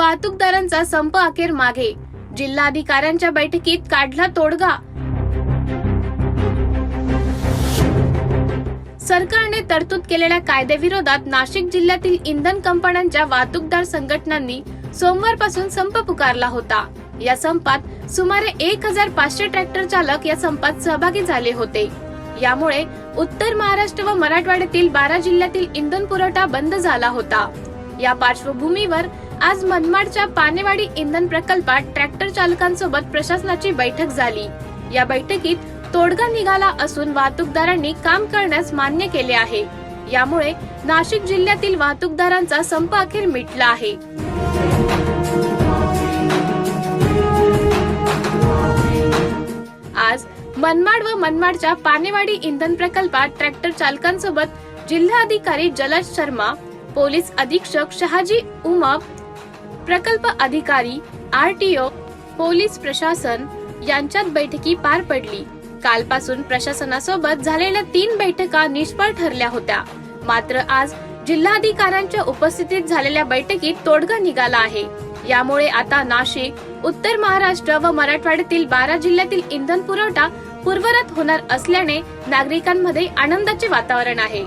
वाहतूकदारांचा संप अखेर मागे. जिल्हाधिकाऱ्यांच्या बैठकीत काढला तोडगा. सरकारने तरतूद केलेल्या कायद्याविरोधात नाशिक जिल्ह्यातील इंधन कंपन्यांच्या वाहतूकदार संघटनांनी सोमवारपासून संप पुकारला होता. या संपात सुमारे एक हजार पाचशे ट्रॅक्टर चालक या संपात सहभागी झाले होते. यामुळे उत्तर महाराष्ट्र व मराठवाड्यातील बारा जिल्ह्यातील इंधन पुरवठा बंद झाला होता. या पार्श्वभूमीवर आज मनमाडच्या पानेवाडी इंधन प्रकल्पात ट्रॅक्टर चालकांसोबत प्रशासनाची बैठक झाली. या बैठकीत तोडगा निघाला असून वाहतूकदारांनी काम करण्यास मान्य केले आहे. यामुळे नाशिक जिल्ह्यातील वाहतूकदारांचा संप अखेर मिटला आहे. आज मनमाड व मनमाडच्या पानेवाडी इंधन प्रकल्पात ट्रॅक्टर चालकांसोबत जिल्हाधिकारी जलज शर्मा पोलीस अधीक्षक शहाजी उमप प्रकल्प अधिकारी आरटीओ पोलीस प्रशासन यांच्यात बैठकी पार पडली. कालपासून प्रशासनासोबत झालेल्या तीन बैठका निष्फळ ठरल्या होत्या. मात्र आज जिल्हाधिकाऱ्यांच्या उपस्थितीत झालेल्या बैठकीत तोडगा निघाला आहे. यामुळे आता नाशिक उत्तर महाराष्ट्र व मराठवाड्यातील बारा जिल्ह्यातील इंधन पुरवठा पूर्वरत होणार असल्याने नागरिकांमध्ये आनंदाचे वातावरण आहे.